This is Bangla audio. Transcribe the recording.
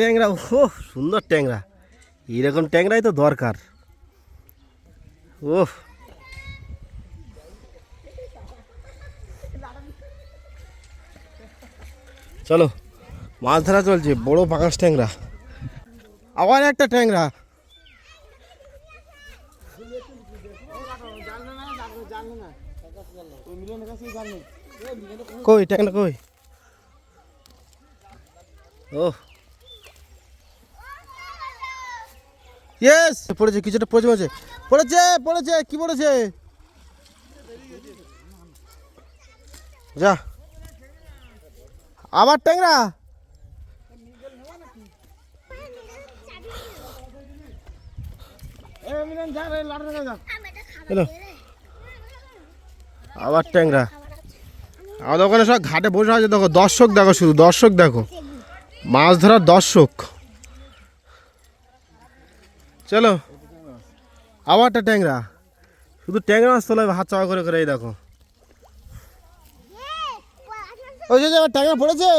ট্যাংরা ও সুন্দর ট্যাংরা। এরকম ট্যাংরাই তো দরকার। ও চলো, মাছ ধরা চলছে, বড় পাকাশ ট্যাংরা। আবার একটা ট্যাংরা। কই ট্যাংরা কই? ও ইয়েস পড়েছে কিছুটা পড়েছে পড়েছে। পড়েছে পড়েছে কি পড়েছে? যা। আবার ট্যাংরা? আবার ট্যাংরা। আমাদের ওখানে সব ঘাটে বসে আছে দেখো দর্শক দেখো শুধু দর্শক দেখো। মাছ ধরার দর্শক। চলো। আবারটা ট্যাংরা। শুধু ট্যাংরা মাছ তোলা হাত চাওয়া করে করে এই দেখো। ওই যে ট্যাংরা পড়েছে?